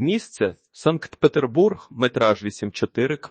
Місце Санкт-Петербург, метраж 84 к.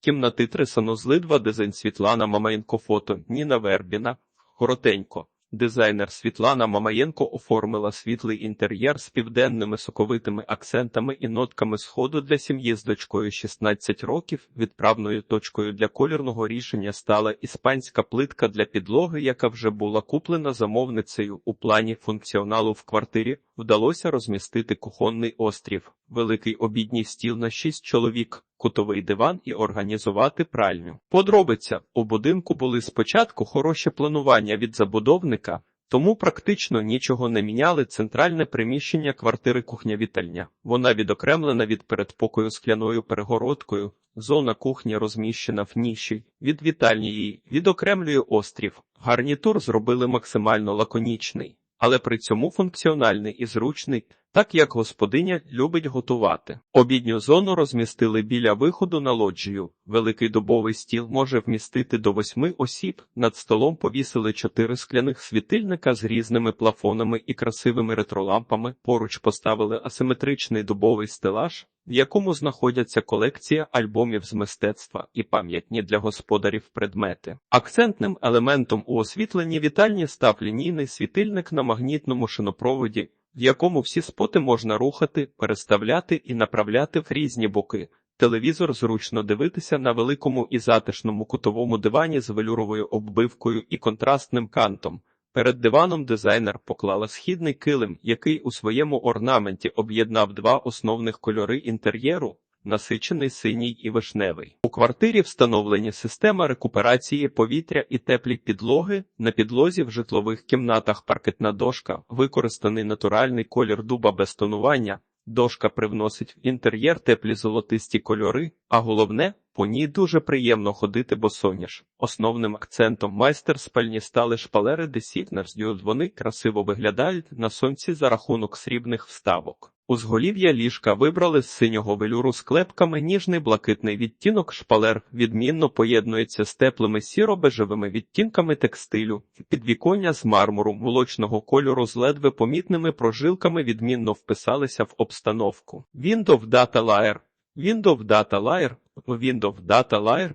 Кімнати 3 санузли 2 дизайн Світлана Мамаєнко фото Ніна Вербіна. Коротенько. Дизайнер Світлана Мамаєнко оформила світлий інтер'єр з південними соковитими акцентами і нотками сходу для сім'ї з дочкою 16 років. Відправною точкою для колірного рішення стала іспанська плитка для підлоги, яка вже була куплена замовницею. У плані функціоналу в квартирі вдалося розмістити кухонний острів, великий обідній стіл на 6 чоловік, кутовий диван і організувати пральню. Подробиця у будинку були спочатку хороше планування від забудовника, тому практично нічого не міняли. Центральне приміщення квартири кухня-вітальня. Вона відокремлена від передпокою скляною перегородкою. Зона кухні розміщена в ніші. Від вітальні її відокремлює острів. Гарнітур зробили максимально лаконічний, але при цьому функціональний і зручний, так як господиня любить готувати. Обідню зону розмістили біля виходу на лоджію. Великий дубовий стіл може вмістити до восьми осіб. Над столом повісили чотири скляних світильника з різними плафонами і красивими ретролампами. Поруч поставили асиметричний дубовий стелаж, в якому знаходяться колекція альбомів з мистецтва і пам'ятні для господарів предмети. Акцентним елементом у освітленні вітальні став лінійний світильник на магнітному шинопроводі, в якому всі споти можна рухати, переставляти і направляти в різні боки. Телевізор зручно дивитися на великому і затишному кутовому дивані з велюровою оббивкою і контрастним кантом. Перед диваном дизайнер поклала східний килим, який у своєму орнаменті об'єднав два основних кольори інтер'єру насичений синій і вишневий. У квартирі встановлені система рекуперації повітря і теплі підлоги. На підлозі в житлових кімнатах паркетна дошка, використаний натуральний колір дуба без тонування. Дошка привносить в інтер'єр теплі золотисті кольори, а головне, по ній дуже приємно ходити босоніж. Основним акцентом майстер спальні стали шпалери Designers Вони красиво виглядають на сонці за рахунок срібних вставок. Узголів'я ліжка вибрали з синього велюру з клепками ніжний блакитний відтінок шпалер відмінно поєднується з теплими сіро-бежевими відтінками текстилю, підвіконня з мармуру молочного кольору з ледве помітними прожилками відмінно вписалися в обстановку. Windows Data Layer. Windows Data Layer. Windows Data Layer.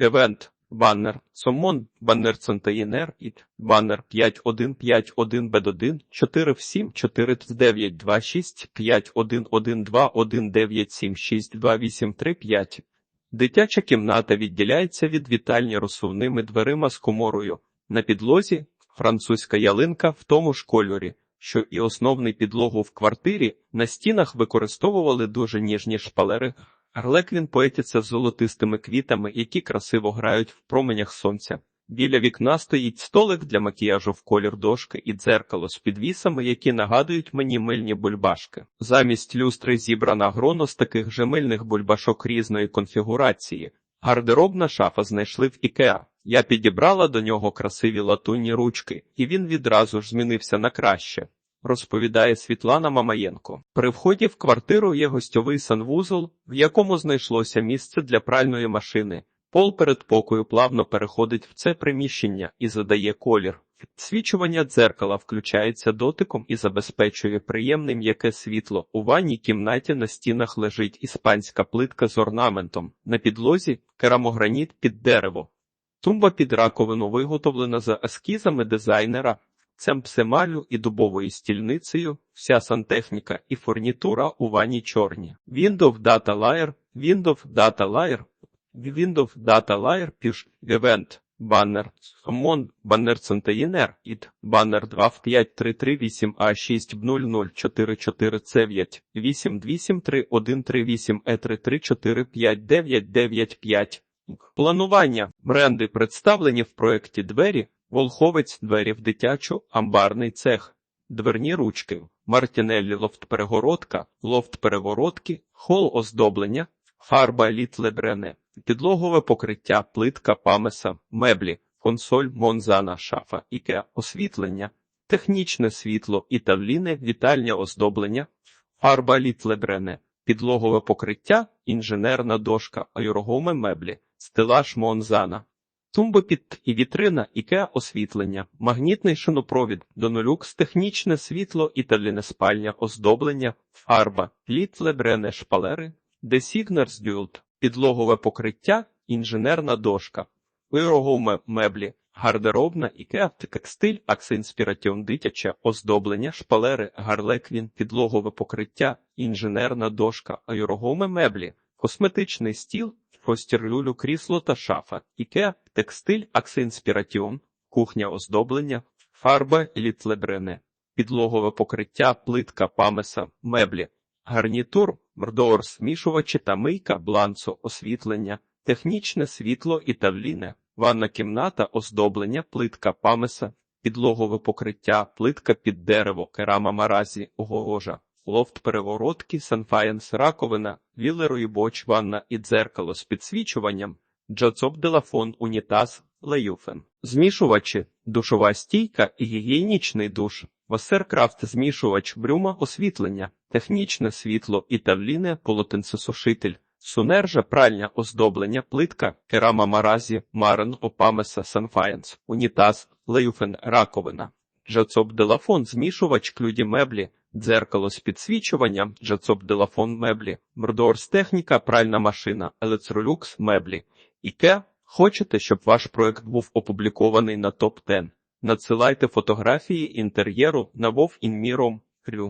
Event Баннер Сомон, баннер Центаїнер, Іт, баннер 5151 Б1, 4 в 7, 4 9 2 6, 5 1 1 2 1 9 7 6 2 8 3 5. Дитяча кімната відділяється від вітальні розсувними дверима з коморою. На підлозі французька ялинка в тому ж кольорі, що і основний підлогу в квартирі, на стінах використовували дуже ніжні шпалери. Арлеквін з золотистими квітами, які красиво грають в променях сонця. Біля вікна стоїть столик для макіяжу в колір дошки і дзеркало з підвісами, які нагадують мені мильні бульбашки. Замість люстри зібрана гроно з таких же мильних бульбашок різної конфігурації. Гардеробна шафа знайшли в Ікеа. Я підібрала до нього красиві латунні ручки, і він відразу ж змінився на краще розповідає Світлана Мамаєнко. При вході в квартиру є гостьовий санвузол, в якому знайшлося місце для пральної машини. Пол передпокою плавно переходить в це приміщення і задає колір. Свічування дзеркала включається дотиком і забезпечує приємне м'яке світло. У ванній кімнаті на стінах лежить іспанська плитка з орнаментом, на підлозі керамограніт під дерево. Тумба під раковину виготовлена за ескізами дизайнера, Цем псемалю і дубовою стільницею, вся сантехніка і фурнітура у ванні чорні. Windows Data Layer, Windows Data Layer, Windows Data Layer, піш, Event, баннер, Хамон, баннер Центаїнер, ід, баннер 2 в 5338 а 6 0044 c 8273 e 3345995 Планування. Бренди представлені в проєкті двері, Волховець двері в дитячу, амбарний цех, дверні ручки, мартінеллі лофт-перегородка, лофт-перегородки, хол оздоблення, фарба літлебрене, підлогове покриття, плитка памеса, меблі, консоль Монзана, шафа, іке, освітлення, технічне світло, італіне, вітальне оздоблення, фарба літлебрене, підлогове покриття, інженерна дошка, аерогоми меблі, стелаж Монзана. Тумбопід і вітрина Ікеа освітлення, магнітний шинопровід, Донолюкс, технічне світло, італіне спальня, оздоблення, фарба, літлебрене шпалери, Десігнерс Дюлт, підлогове покриття, інженерна дошка, вирогове меблі, гардеробна Ікеа, текстиль, аксинспіратіон. Дитяче, оздоблення, шпалери, гарлеквін, підлогове покриття, інженерна дошка, аерогоме меблі, косметичний стіл, простір-люлю, крісло та шафа, Ікеа, текстиль, аксинспіратіон, кухня оздоблення, фарба, літлебрене, підлогове покриття, плитка, памеса, меблі, гарнітур, мордоор, смішувачі та мийка, бланцо, освітлення, технічне світло і тавліне, ванна кімната, оздоблення, плитка, памеса, підлогове покриття, плитка під дерево, керама маразі, огорожа, лофт переворотки, санфаєнс, раковина, вілерої боч, ванна і дзеркало з підсвічуванням, джацоп делафон, унітаз, леюфен. Змішувачі, душова стійка і гігієнічний душ. Васеркрафт змішувач брюма освітлення, технічне світло і тавліне полотенцесушитель, сунержа пральня оздоблення плитка, керама маразі, марен опамеса санфаєнс, унітаз, леюфен раковина. Джацоп делафон змішувач клюді меблі, дзеркало з підсвічуванням, джацоп делафон меблі, мрдорс техніка, пральна машина, Електролюкс меблі. Іке, хочете, щоб ваш проект був опублікований на топ 10 Надсилайте фотографії інтер'єру на вовінміром.рю.